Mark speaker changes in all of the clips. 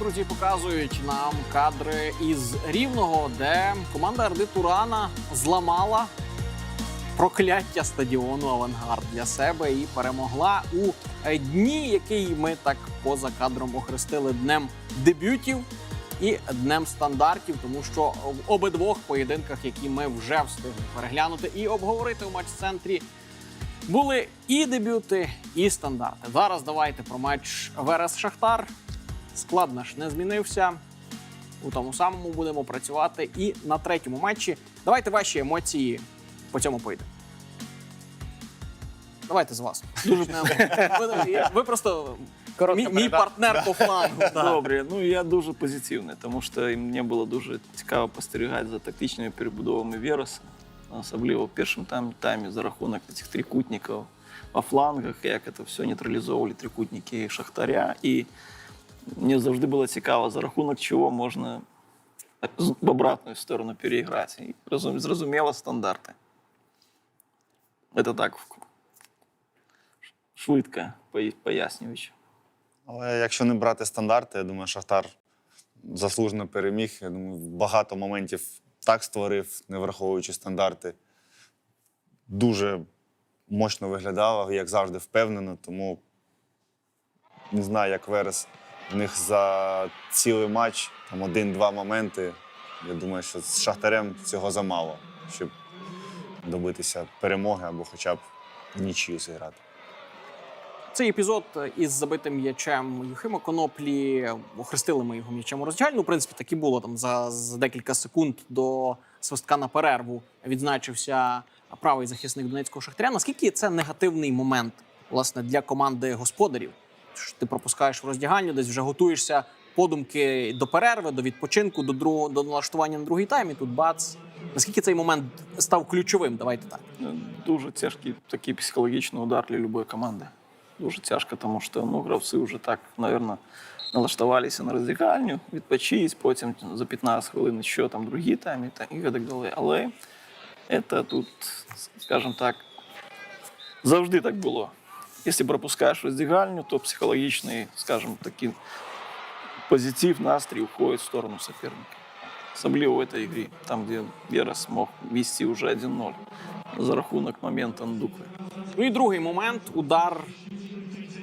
Speaker 1: друзі, показують нам кадри із рівного, де команда Арди Турана зламала прокляття стадіону Авангард для себе і перемогла у дні, який ми так поза кадром охрестили днем дебютів і днем стандартів, тому що в обидвох поєдинках, які ми вже встигли переглянути і обговорити у матч-центрі, були і дебюти, і стандарти. Зараз давайте про матч Верес Шахтар. Склад наш не змінився. У тому самому будемо працювати і на третьому матчі. Давайте ваші емоції по цьому поєдинку. Давайте з вас. Дуже ви, ви просто
Speaker 2: Коротка
Speaker 1: мій, мій партнер по флангу.
Speaker 3: Добре, ну я дуже позитивний, тому що мені було дуже цікаво спостерігати за тактичними перебудовами Вереса, особливо в першому тайм, таймі за рахунок цих трикутників по флангах, як це все нейтралізовували трикутники Шахтаря. І мені завжди було цікаво, за рахунок чого можна в обратну сторону переіграти. Зрозуміло стандарти. Це так швидко пояснюючи.
Speaker 4: Але якщо не брати стандарти, я думаю, Шахтар заслужено переміг. Я думаю, багато моментів так створив, не враховуючи стандарти. Дуже мощно виглядав, як завжди, впевнено. Тому не знаю, як Верес. В них за цілий матч там один-два моменти. Я думаю, що з Шахтарем цього замало, щоб добитися перемоги або хоча б нічию зіграти.
Speaker 1: Цей епізод із забитим м'ячем Юхима Коноплі охрестили ми його м'ячем у роздягальну. В принципі, так і було там за, за декілька секунд до свистка на перерву. Відзначився правий захисник Донецького шахтаря. Наскільки це негативний момент власне для команди господарів? Що ти пропускаєш в роздягальню, десь вже готуєшся подумки до перерви, до відпочинку, до другого до налаштування на другий тайм. І тут бац. Наскільки цей момент став ключовим? Давайте так.
Speaker 3: Дуже тяжкий такий психологічний удар для любої команди. Дуже тяжко, тому що ну, гравці вже так, мабуть, налаштувалися на роздягальню, відпочить, потім за 15 хвилин ще там другий тайм і так, і так далі. Але це тут, скажімо так, завжди так було. Якщо пропускаєш роздягальню, то психологічний, скажімо, такий позитив, настрій уходить в сторону соперника. Особливо в этой игре, там, где Вера смог вести уже 1-0 за рахунок моменту Ндукви.
Speaker 1: Ну і другий момент удар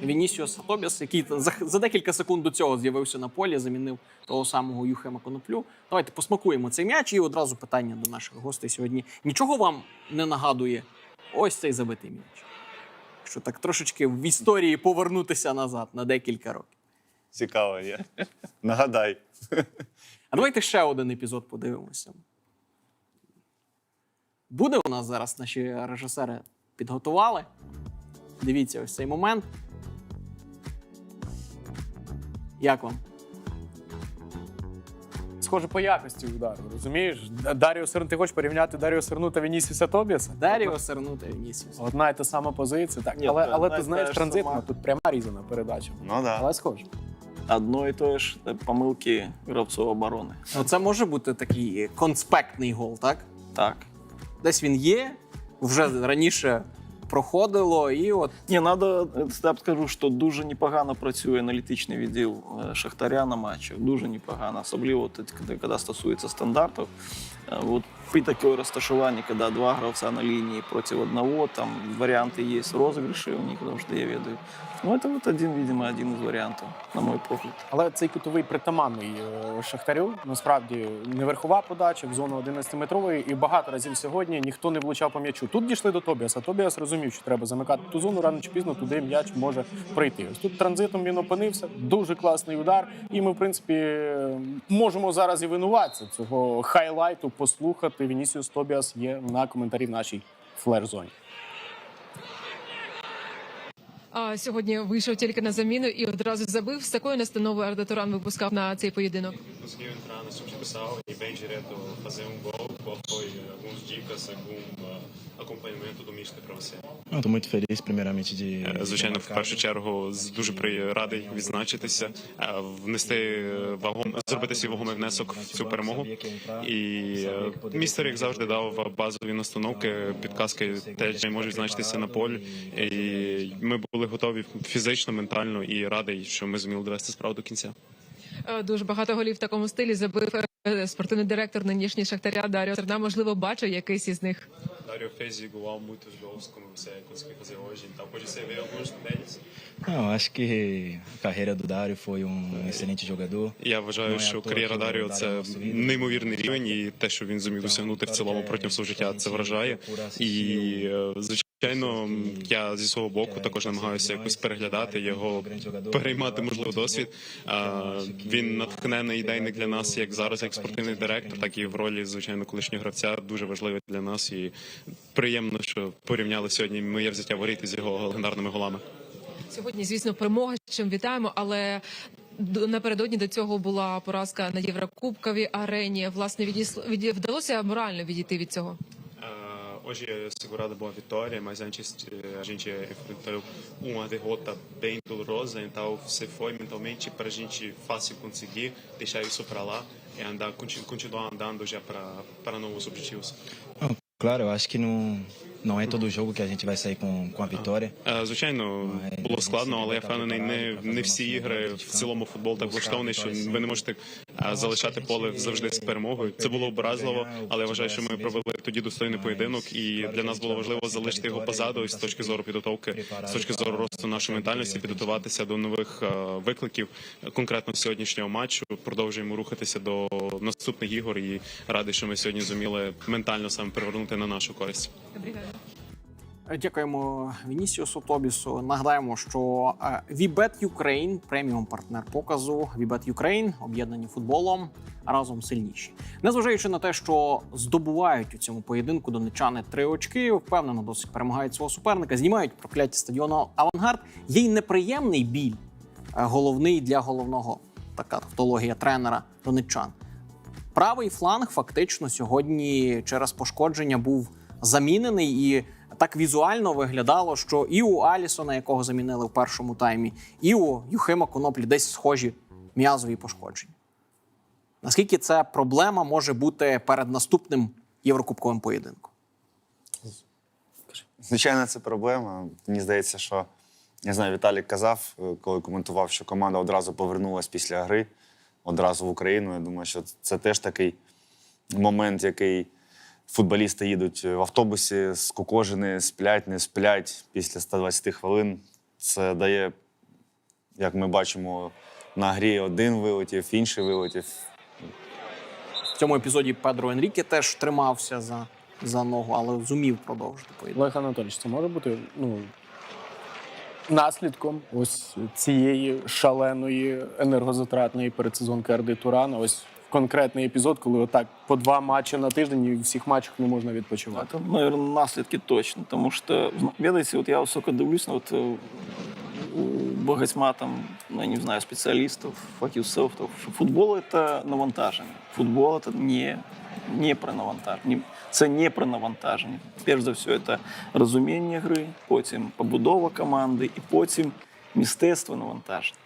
Speaker 1: Вінісіоса Тобіас, який за, за декілька секунд до цього з'явився на полі, замінив того самого Юхема Коноплю. Давайте посмакуємо цей м'яч і одразу питання до наших гостей сьогодні. Нічого вам не нагадує ось цей забитий м'яч? Що так трошечки в історії повернутися назад на декілька років.
Speaker 4: Цікаво є. Нагадай.
Speaker 1: А давайте ще один епізод подивимося. Буде у нас зараз наші режисери підготували. Дивіться ось цей момент. Як вам?
Speaker 2: Схоже по якості удару, розумієш? Даріо Серну, ти хочеш порівняти Даріо Серну та Вінісіуса Тобіаса?
Speaker 1: Даріо Сернута Вінісіус.
Speaker 2: Одна і та сама позиція. Так,
Speaker 3: Ні,
Speaker 2: але,
Speaker 3: та
Speaker 2: але
Speaker 3: одна
Speaker 2: ти
Speaker 3: і
Speaker 2: знаєш,
Speaker 3: та ж
Speaker 2: транзитна,
Speaker 3: сама.
Speaker 2: тут пряма різана передача.
Speaker 4: Ну так. Да.
Speaker 2: Але схоже.
Speaker 3: Одно і те ж е, помилки гравців оборони.
Speaker 1: Ну, це може бути такий конспектний гол, так?
Speaker 3: Так.
Speaker 1: Десь він є, вже раніше проходило, і от
Speaker 3: Ні, надо, б скажу, що дуже непогано працює аналітичний відділ е, Шахтаря на матчах. Дуже непогано. Особливо коли стосується стандартів. Е, От при такому розташуванні, коли два гравця на лінії проти одного, там варіанти є розіграші у них, завжди я ведаю. Ну, це от один, видимо, один із варіантів, на мой погляд.
Speaker 2: Але цей кутовий притаманний е, Шахтарю. Насправді не верхова подача в зону 11-метрової, і багато разів сьогодні ніхто не влучав по м'ячу. Тут дійшли до Тобіаса. Тобіас розумів, що треба замикати ту зону, рано чи пізно туди м'яч може прийти. Ось тут транзитом він опинився. Дуже класний удар. І ми, в принципі, можемо зараз і винуватися цього хайлайту послухати. Вінісіус Тобіас є на коментарі в нашій флер-зоні.
Speaker 5: А сьогодні вийшов тільки на заміну і одразу забив. З такою настановою Арда Туран випускав на цей поєдинок.
Speaker 6: Qual foi algumas dicas, algum acompanhamento do Mister para você?
Speaker 7: Eu muito feliz, primeiramente, de.
Speaker 6: Е, Звичайно, в першу чергу дуже при радий відзначитися, е, внести вагом, зробити свій вагомий внесок в цю перемогу. І е, містер, як завжди, дав базові настановки, підказки, те, що можуть значитися на полі. І ми були готові фізично, ментально і радий, що ми зуміли довести справу до кінця.
Speaker 5: Дуже багато голів в такому стилі забив спортивний директор нинішній Шахтаря Даріо Серна. Можливо, бачив якийсь із них.
Speaker 6: Dário fez igual muitos gols como você conseguiu fazer hoje, então pode você ver alguns deles.
Speaker 7: Não, acho que a carreira do Dário foi um excelente jogador.
Speaker 6: Я вважаю, що кар'єра Даріо це неймовірний рівень, і те, що він зумів досягнути в цілому протягом свого життя, це вражає. І е, звичайно, я зі свого боку також намагаюся якось переглядати його, переймати можливо досвід. Він натхнений ідейник для нас, як зараз, як спортивний директор, так і в ролі звичайно колишнього гравця. Дуже важливий для нас і приємно, що порівняли сьогодні моє взяття воріт з його легендарними голами.
Speaker 5: Сьогодні, звісно, перемога, з чим вітаємо, але до- напередодні до цього була поразка на Єврокубковій арені. Власне, відісло, від, вдалося морально відійти від цього.
Speaker 6: Hoje é segurada boa vitória, mas antes a gente enfrentou uma derrota bem dolorosa, então você foi mentalmente para a gente fácil conseguir deixar isso para lá e andar continu- continuar andando já para para novos objetivos.
Speaker 7: Claro, eu acho que não, não é todo jogo que a gente vai sair com, com a vitória.
Speaker 6: Звичайно, було складно, але я впевнений, не, не всі ігри в цілому футбол так влаштований, що ви не можете залишати поле завжди з перемогою. Це було образливо, але я вважаю, що ми провели тоді достойний поєдинок, і для нас було важливо залишити його позаду з точки зору підготовки, з точки зору росту нашої ментальності, підготуватися до нових викликів, конкретно сьогоднішнього матчу. Продовжуємо рухатися до наступних ігор і радий, що ми сьогодні зуміли ментально саме перевернути на нашу користь.
Speaker 1: Дякуємо Вінісіусу Тобісу. Нагадаємо, що е, VBet Ukraine, преміум партнер показу VBet Ukraine, об'єднані футболом разом сильніші. Незважаючи на те, що здобувають у цьому поєдинку донечани три очки, впевнено досить перемагають свого суперника, знімають прокляття стадіону Авангард. Є й неприємний біль, е, головний для головного така тавтологія тренера донеччан. Правий фланг фактично сьогодні через пошкодження був замінений, і так візуально виглядало, що і у Алісона, якого замінили в першому таймі, і у Юхима Коноплі десь схожі м'язові пошкодження. Наскільки це проблема може бути перед наступним єврокубковим поєдинком?
Speaker 4: Звичайно, це проблема. Мені здається, що не знаю, Віталік казав, е, коли коментував, що команда одразу повернулася після гри, одразу в Україну. Я думаю, що це теж такий момент, який футболісти їдуть в автобусі, скукожені, сплять, не сплять після 120 хвилин. Це дає, як ми бачимо, на грі один вилетів, інший вилетів.
Speaker 1: В цьому епізоді Педро Енріке теж тримався за, за ногу, але зумів продовжити поєдинок.
Speaker 2: Олег Анатолійович, це може бути ну, наслідком ось цієї шаленої енергозатратної передсезонки Арди Турана. Ось конкретний епізод, коли отак по два матчі на тиждень і в всіх матчах не можна відпочивати.
Speaker 3: Это, наверное, наслідки точно, тому що, ведаете, от я високо дивлюсь от, е, у багатьма там, ну, я не знаю, спеціалістів, фахівців, футбол це навантаження. Футбол це не, не про навантаження. Це не про навантаження. Перш за все, це розуміння гри, потім побудова команди і потім мистецтво навантаження.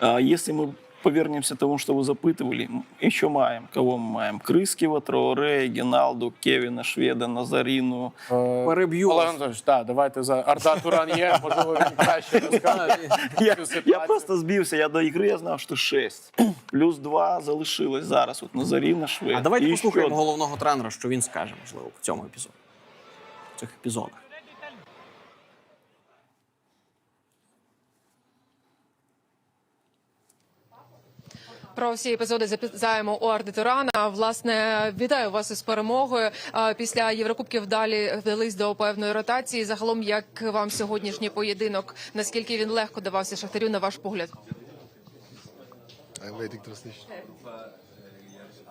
Speaker 3: Если мы повернемся к тому, что вы запытывали, м, еще маем. Кого мы маем? Крыскива, Троуре, Геналду, Кевина, Шведа, Назарину.
Speaker 2: Е,
Speaker 1: Переб'ю
Speaker 2: Олег
Speaker 1: вас.
Speaker 2: Анатолійович, так, давайте за Арда Туран є, можливо, він краще розкаже.
Speaker 3: Я,
Speaker 2: цю
Speaker 3: я
Speaker 2: ситуацію.
Speaker 3: просто збився, я до ігри я знав, що 6. Плюс 2 залишилось зараз. От Назаріна, Швед.
Speaker 1: А давайте
Speaker 3: І
Speaker 1: послухаємо
Speaker 3: ще
Speaker 1: головного тренера, що він скаже, можливо, в цьому епізоді. В цих епізодах.
Speaker 5: Про всі епізоди запитаємо у Ардитурана. Власне, вітаю вас із перемогою. Після Єврокубків далі вдались до певної ротації. Загалом, як вам сьогоднішній поєдинок? Наскільки він легко давався Шахтарю, на ваш погляд?
Speaker 8: Ayvaydık Drastic.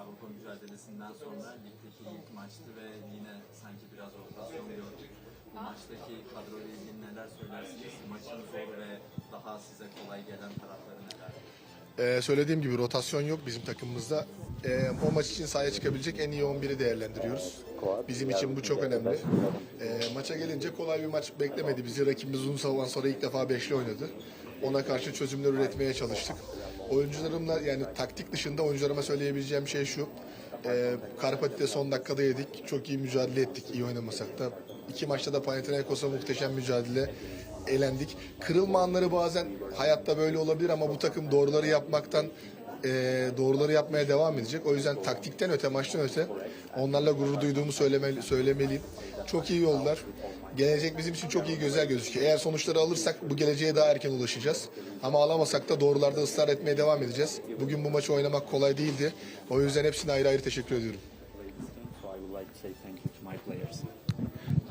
Speaker 9: Avrupa mücadelesinden sonra ligdeki ilk maçtı ve yine sanki biraz rotasyon gördük. Bu maçtaki kadroyla ilgili neler söylersiniz? Maçın zor ve daha size kolay gelen tarafları neler?
Speaker 8: Ee, söylediğim gibi rotasyon yok bizim takımımızda. Ee, o maç için sahaya çıkabilecek en iyi 11'i değerlendiriyoruz. Bizim için bu çok önemli. Ee, maça gelince kolay bir maç beklemedi bizi. Rakibimiz uzun zaman sonra ilk defa beşli oynadı. Ona karşı çözümler üretmeye çalıştık. Oyuncularımla yani taktik dışında oyuncularıma söyleyebileceğim şey şu. Ee, Karpati'de son dakikada yedik. Çok iyi mücadele ettik iyi oynamasak da. İki maçta da Panathinaikos'a muhteşem mücadele. Elendik. Kırılma anları bazen hayatta böyle olabilir ama bu takım doğruları yapmaktan e, doğruları yapmaya devam edecek. O yüzden taktikten öte, maçtan öte onlarla gurur duyduğumu söylemeli, söylemeliyim. Çok iyi yollar. Gelecek bizim için çok iyi güzel gözüküyor. Eğer sonuçları alırsak bu geleceğe daha erken ulaşacağız. Ama alamasak da doğrularda ısrar etmeye devam edeceğiz. Bugün bu maçı oynamak kolay değildi. O yüzden hepsine ayrı ayrı teşekkür ediyorum.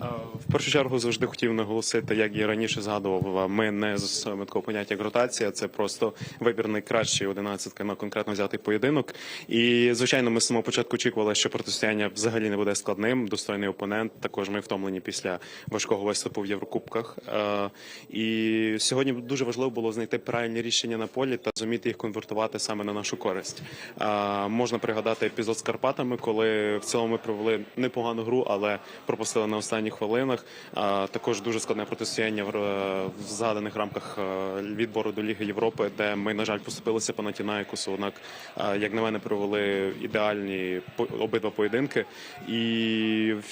Speaker 6: Е, Першу чергу завжди хотів наголосити, як я раніше згадував, ми не застосовуємо такого поняття як ротація, це просто вибір найкращої одинадцятки на конкретно взятий поєдинок. І звичайно, ми з самого початку очікували, що протистояння взагалі не буде складним. Достойний опонент. Також ми втомлені після важкого виступу в Єврокубках. Е, І сьогодні дуже важливо було знайти правильні рішення на полі та зуміти їх конвертувати саме на нашу користь. Е, Можна пригадати епізод з Карпатами, коли в цілому ми провели непогану гру, але пропустили на останніх хвилинах. А, Також дуже складне протистояння в, р- згаданих рамках е, відбору до Ліги Європи, де ми, на жаль, поступилися Панатінаїкусу. Однак, е, як на мене, провели ідеальні по- обидва поєдинки. І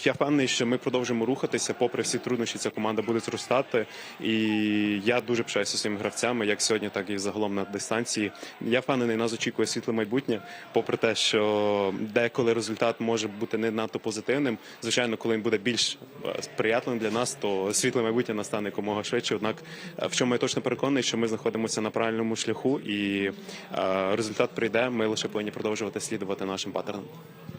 Speaker 6: я впевнений, що ми продовжимо рухатися. Попри всі труднощі, ця команда буде зростати. І я дуже пишаюся своїми гравцями, як сьогодні, так і загалом на дистанції. Я впевнений, нас очікує світле майбутнє, попри те, що деколи результат може бути не надто позитивним. Звичайно, коли він буде більш е, сприятливим для нас, то світле майбутнє настане якомога швидше. Однак, е, в чому я точно переконаний, що ми знаходимося на правильному шляху, і е, результат прийде. Ми лише повинні продовжувати слідувати нашим паттернам.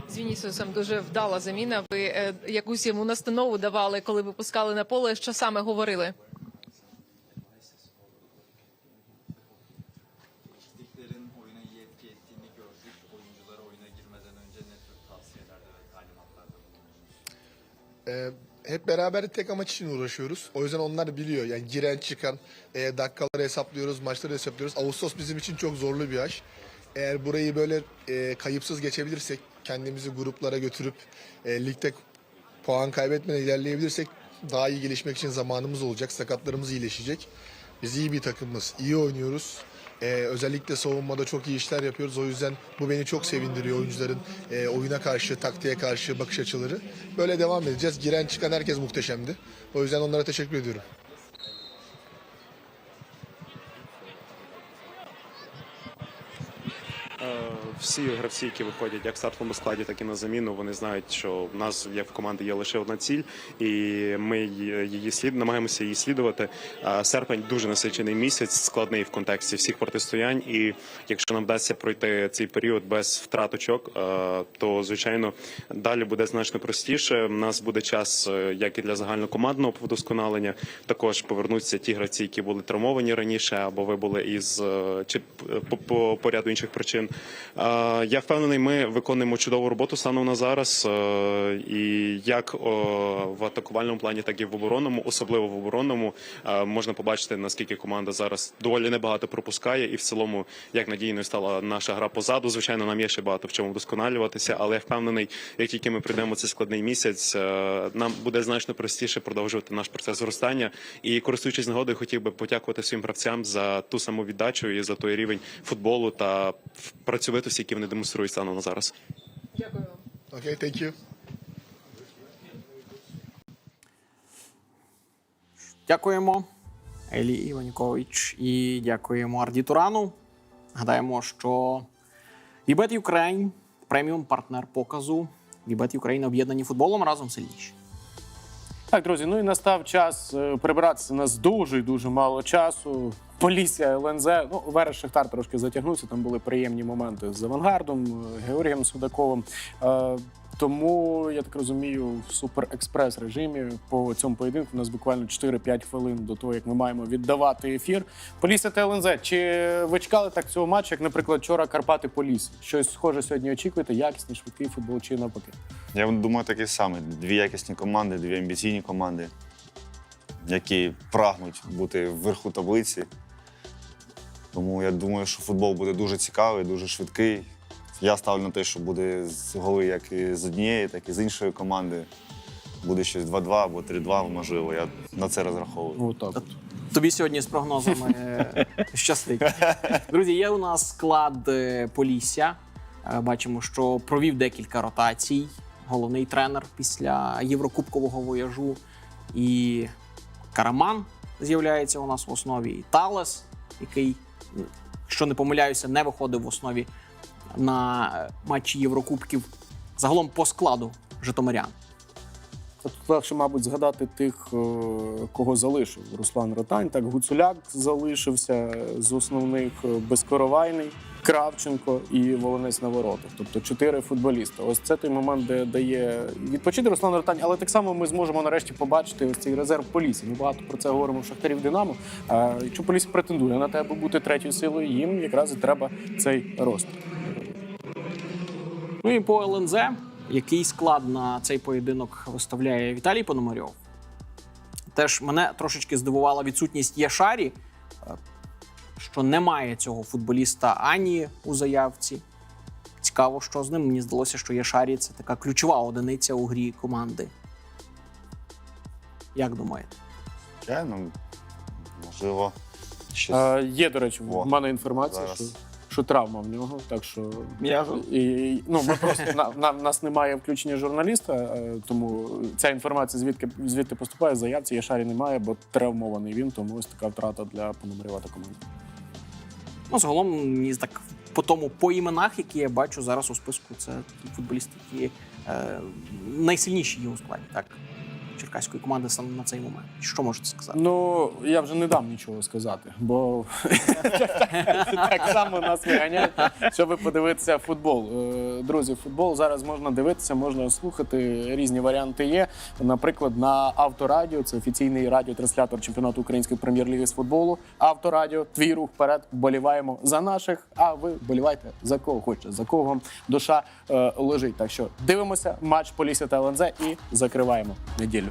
Speaker 5: З Вінісіусом дуже вдала заміна. Ви е, якусь йому настанову давали, коли випускали на поле. Що саме говорили?
Speaker 9: Taktiklerin
Speaker 8: hep beraber tek amaç için uğraşıyoruz. O yüzden onlar biliyor. Yani giren çıkan e, dakikaları hesaplıyoruz, maçları hesaplıyoruz. Ağustos bizim için çok zorlu bir ay. Eğer burayı böyle e, kayıpsız geçebilirsek, kendimizi gruplara götürüp e, ligde puan kaybetmeden ilerleyebilirsek daha iyi gelişmek için zamanımız olacak. Sakatlarımız iyileşecek. Biz iyi bir takımız, iyi oynuyoruz. Ee, özellikle savunmada çok iyi işler yapıyoruz. O yüzden bu beni çok sevindiriyor oyuncuların e, oyuna karşı, taktiğe karşı bakış açıları. Böyle devam edeceğiz. Giren çıkan herkes muhteşemdi. O yüzden onlara teşekkür ediyorum.
Speaker 6: Всі гравці, які виходять як в стартовому складі, так і на заміну, вони знають, що в нас є в команді є лише одна ціль, і ми її слід намагаємося її слідувати. Серпень дуже насичений місяць, складний в контексті всіх протистоянь. І якщо нам вдасться пройти цей період без втрат очок, то звичайно далі буде значно простіше. У нас буде час е, як і для загальнокомандного вдосконалення. Також повернуться ті гравці, які були травмовані раніше, або вибули із е, чи по, по, по ряду інших причин. Я впевнений, ми виконуємо чудову роботу станом на зараз. І як в атакувальному плані, так і в оборонному, особливо в оборонному, можна побачити наскільки команда зараз доволі небагато пропускає, і в цілому як надійною стала наша гра позаду. Звичайно, нам є ще багато в чому вдосконалюватися, але я впевнений, як тільки ми прийдемо цей складний місяць, нам буде значно простіше продовжувати наш процес зростання. І користуючись нагодою, хотів би подякувати всім гравцям за ту саму віддачу і за той рівень футболу та які вони демонструють станом на зараз.
Speaker 5: Дякую.
Speaker 8: Okay, you.
Speaker 1: Дякуємо Елі Іванькович і дякуємо Арді Турану. Гадаємо, що Вібет Україн преміум партнер показу. Вібет Україн об'єднані футболом разом сильніші.
Speaker 2: Так, друзі, ну і настав час е, прибиратися. У нас дуже і дуже мало часу. Полісся, ЛНЗ. Ну, Верес Шахтар трошки затягнувся. Там були приємні моменти з авангардом, е, Георгієм Судаковим. Е, Тому я так розумію, в суперекспрес режимі по цьому поєдинку у нас буквально 4-5 хвилин до того, як ми маємо віддавати ефір. Полісся та ЛНЗ. Чи ви чекали так цього матчу, як, наприклад, вчора Карпати Полісся? Щось схоже сьогодні очікуєте? Якісний, швидкий футбол чи навпаки?
Speaker 4: Я думаю, таке саме. Дві якісні команди, дві амбіційні команди, які прагнуть бути вверху таблиці. Тому я думаю, що футбол буде дуже цікавий, дуже швидкий. Я ставлю на те, що буде з голи як і з однієї, так і з іншої команди. Буде щось 2-2 або 3-2, можливо. Я на це розраховую.
Speaker 2: Ну так.
Speaker 1: Тобі сьогодні з прогнозами е, щастить. Друзі, є у нас склад е, Полісся. Е, Бачимо, що провів декілька ротацій. Головний тренер після Єврокубкового вояжу. І Караман, з'являється у нас в основі, і Талес, який, якщо не помиляюся, не виходив в основі на е, матчі Єврокубків. Загалом по складу Житомирян.
Speaker 2: Тут легше, мабуть, згадати тих, е, кого залишив Руслан Ротань. Так, Гуцуляк залишився з основних е, безкоровайний, Кравченко і Волонець на воротах. Тобто чотири футболіста. Ось це той момент, де дає відпочити Руслан Ротань, але так само ми зможемо нарешті побачити ось цей резерв Полісі. Ми багато про це говоримо в Шахтарів Динамо. А якщо Полісі претендує на тебе бути третьою силою, їм якраз і треба цей рост.
Speaker 1: Ну і по ЛНЗ, який склад на цей поєдинок виставляє Віталій Пономарьов. Теж мене трошечки здивувала відсутність Яшарі, е, що немає цього футболіста ані у заявці. Цікаво, що з ним. Мені здалося, що Яшарі це така ключова одиниця у грі команди. Як думаєте?
Speaker 4: Звичайно, можливо, щось.
Speaker 2: А, є, до речі, в мене інформація,
Speaker 4: Зараз.
Speaker 2: що, що травма в нього. Так що
Speaker 3: М'язо.
Speaker 2: І, ну, ми просто на, на в нас немає включення журналіста, е, тому ця інформація звідки звідти поступає. Заявці Яшарі немає, бо травмований він, тому ось така втрата для Пономарєва та команди.
Speaker 1: Ну, загалом, мені так по тому по іменах, які я бачу зараз у списку, це футболісти, які е, найсильніші є у складі так, черкаської команди саме на цей момент. Що можете сказати?
Speaker 2: Ну я вже не дам нічого сказати, бо так само нас виганяють, щоб подивитися футбол. Е, Друзі, футбол зараз можна дивитися, можна слухати. Різні варіанти є. Наприклад, на Авторадіо, це офіційний радіотранслятор чемпіонату української прем'єр-ліги з футболу. Авторадіо, твій рух вперед. Вболіваємо за наших. А ви вболівайте за кого хочете, за кого душа е, лежить. Так що дивимося матч Полісся та ЛНЗ і закриваємо неділю.